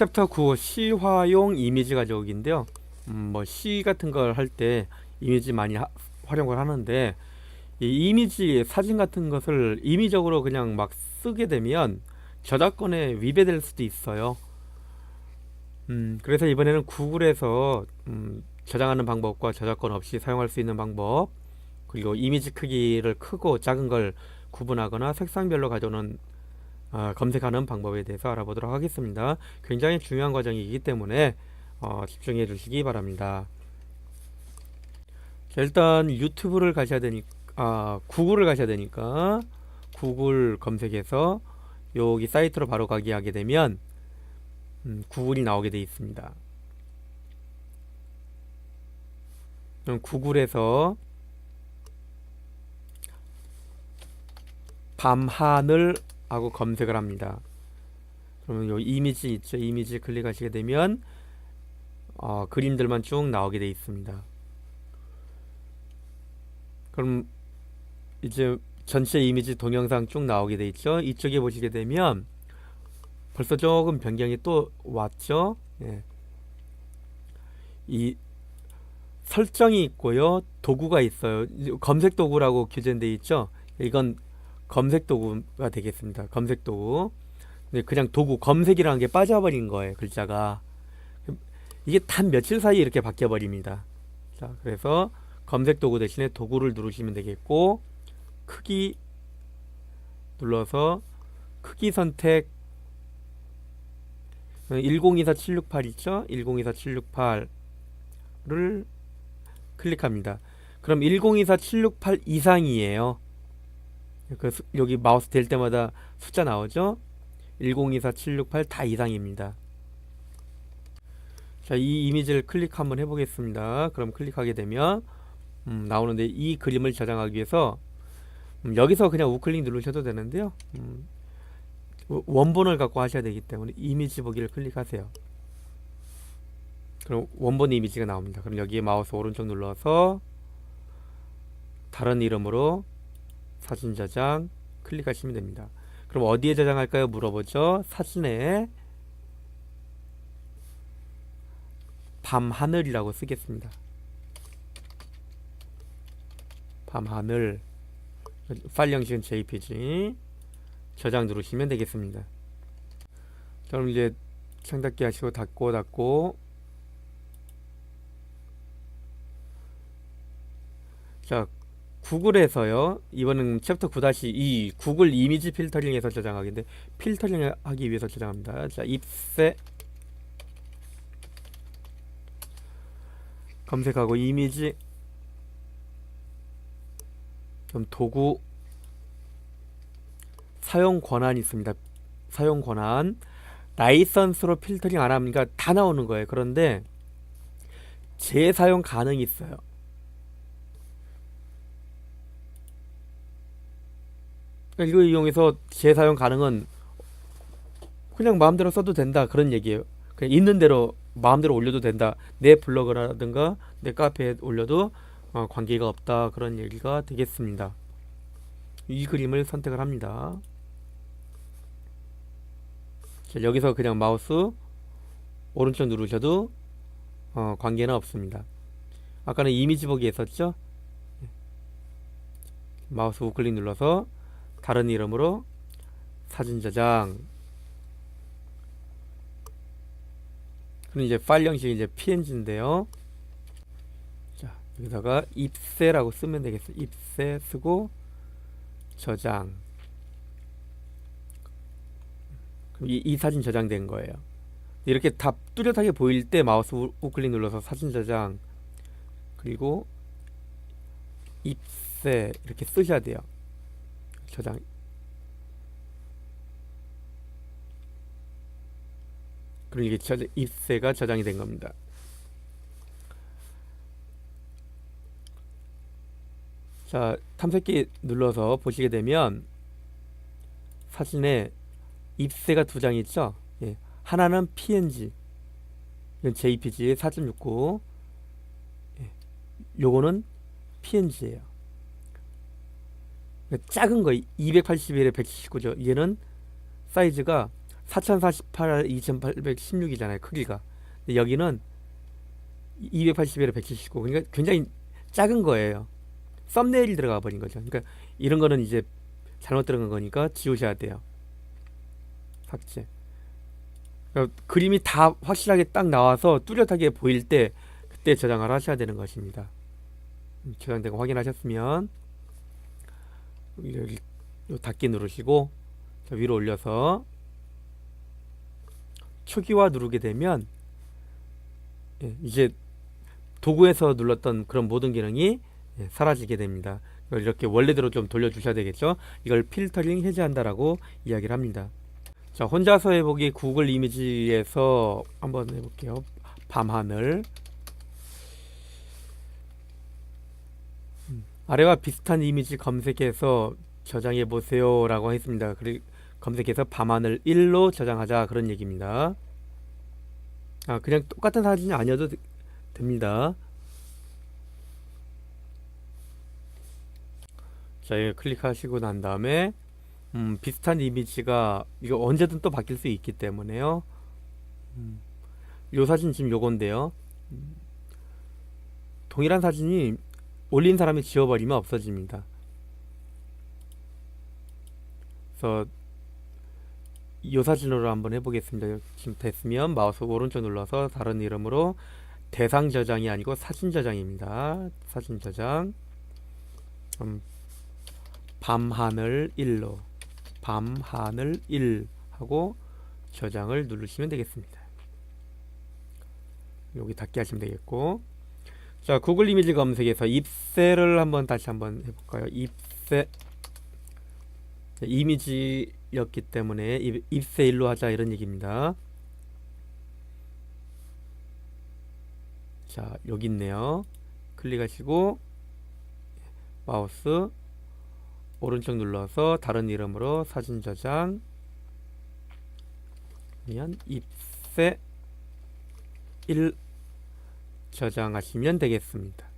챕터 9 시화용 이미지 가져오기인데요. 음, 뭐시 같은 걸 할 때 이미지 많이 하- 활용을 하는데 이 이미지 사진 같은 것을 임의적으로 그냥 막 쓰게 되면 저작권에 위배될 수도 있어요. 음, 그래서 이번에는 구글에서 음, 저장하는 방법과 저작권 없이 사용할 수 있는 방법 그리고 이미지 크기를 크고 작은 걸 구분하거나 색상별로 가져오는 어, 검색하는 방법에 대해서 알아보도록 하겠습니다. 굉장히 중요한 과정이기 때문에 어, 집중해 주시기 바랍니다. 자, 일단 유튜브를 가셔야 되니까 아, 구글을 가셔야 되니까 구글 검색해서 여기 사이트로 바로 가게 하게 되면 음, 구글이 나오게 되어 있습니다. 그럼 구글에서 밤하늘 하고 검색을 합니다. 그러면 요 이미지 있죠? 이미지 클릭하시게 되면 어, 그림들만 쭉 나오게 되어 있습니다. 그럼 이제 전체 이미지 동영상 쭉 나오게 돼 있죠. 이쪽에 보시게 되면 벌써 조금 변경이 또 왔죠. 예. 이 설정이 있고요. 도구가 있어요. 검색 도구라고 규정돼 있죠. 이건 검색 도구가 되겠습니다. 검색 도구. 근데 그냥 도구 검색이라는 게 빠져버린 거예요. 글자가. 이게 단 며칠 사이에 이렇게 바뀌어 버립니다. 자, 그래서 검색 도구 대신에 도구를 누르시면 되겠고 크기 눌러서 크기 선택 1024-768 있죠? 1024-768을 클릭합니다. 그럼 1024-768 이상이에요. 그 수- 여기 마우스 될 때마다 숫자 나오죠? 1024-768 다 이상입니다. 자, 이 이미지를 클릭 한번 해보겠습니다. 그럼 클릭하게 되면 음, 나오는데 이 그림을 저장하기 위해서 음, 여기서 그냥 우클릭 누르셔도 되는데요. 음, 워- 원본을 갖고 하셔야 되기 때문에 이미지 보기를 클릭하세요. 그럼 원본 이미지가 나옵니다. 그럼 여기에 마우스 오른쪽 눌러서 다른 이름으로 사진 저장 클릭하시면 됩니다. 그럼 어디에 저장할까요? 물어보죠. 사진에 밤하늘이라고 쓰겠습니다. 밤하늘 파일 형식은 JPG 저장 누르시면 되겠습니다. 자, 그럼 이제 창 닫기 하시고 닫고 닫고 자 구글에서요 이번엔 챕터 9-2 구글 이미지 필터링에서 저장하기인데 필터링 하기 위해서 저장합니다. 자 입세 검색하고 이미지 그럼 도구 사용 권한이 있습니다. 사용 권한 라이선스로 필터링 안 합니까? 다 나오는 거예요. 그런데 재사용 가능이 있어요. 그러니까 이거 이용해서 재사용 가능은 그냥 마음대로 써도 된다 그런 얘기예요. 그냥 있는 대로 마음대로 올려도 된다. 내 블로그라든가 내 카페에 올려도 어, 관계가 없다 그런 얘기가 되겠습니다. 이 그림을 선택을 합니다. 자, 여기서 그냥 마우스 오른쪽 누르셔도 어, 관계는 없습니다. 아까는 이미지 보기 했었죠? 예. 마우스 우클릭 눌러서 다른 이름으로 사진 저장 그럼 이제 파일 형식이 이제 png인데요. 자, 여기다가 입세라고 쓰면 되겠어요. 입세 쓰고 저장. 이, 이 사진 저장된 거예요. 이렇게 다 뚜렷하게 보일 때 마우스 우- 우클릭 눌러서 사진 저장 그리고 입세 이렇게 쓰셔야 돼요. 저장. 그럼 이게 저, 입세가 저장이 된 겁니다. 자, 탐색기 눌러서 보시게 되면 사진에 입세가 두 장 있죠? 예. 하나는 PNG, 이건 JPG 4.69, 예. 요거는 PNG예요. 작은 거 281에 179죠. 얘는 사이즈가 4048, 2816이잖아요. 크기가. 여기는 281에 179. 그러니까 굉장히 작은 거예요. 썸네일이 들어가 버린 거죠. 그러니까 이런 거는 이제 잘못 들어간 거니까 지우셔야 돼요. 삭제. 그러니까 그림이 다 확실하게 딱 나와서 뚜렷하게 보일 때 그때 저장을 하셔야 되는 것입니다. 음, 저장된 거 확인하셨으면 여기 요 닫기 누르시고 저 위로 올려서 초기화 누르게 되면 예, 이제 도구에서 눌렀던 그런 모든 기능이 예, 사라지게 됩니다. 이렇게 원래대로 좀 돌려주셔야 되겠죠. 이걸 필터링 해제한다라고 이야기를 합니다. 자, 혼자서 해보기 구글 이미지에서 한번 해볼게요. 밤하늘. 아래와 비슷한 이미지 검색해서 저장해 보세요 라고 했습니다. 그리고 검색해서 밤하늘 1로 저장하자 그런 얘기입니다. 아, 그냥 똑같은 사진이 아니어도 되- 됩니다. 자, 여기 클릭하시고 난 다음에 음, 비슷한 이미지가 이거 언제든 또 바뀔 수 있기 때문에요. 음, 요 사진 지금 요건데요. 음, 동일한 사진이 올린 사람이 지워버리면 없어집니다. 그래서 이 사진으로 한번 해보겠습니다. 지금 됐으면 마우스 오른쪽 눌러서 다른 이름으로 대상 저장이 아니고 사진 저장입니다. 사진 저장. 음, 밤하늘 1로 밤하늘 1 하고 저장을 누르시면 되겠습니다. 여기 닫기 하시면 되겠고 자 구글 이미지 검색에서 입세를 한번 다시 한번 해볼까요? 입세 이미지였기 때문에 입- 입세 일로 하자 이런 얘기입니다. 자 여기 있네요. 클릭하시고 마우스 오른쪽 눌러서 다른 이름으로 사진 저장 면 입세 1 저장하시면 되겠습니다.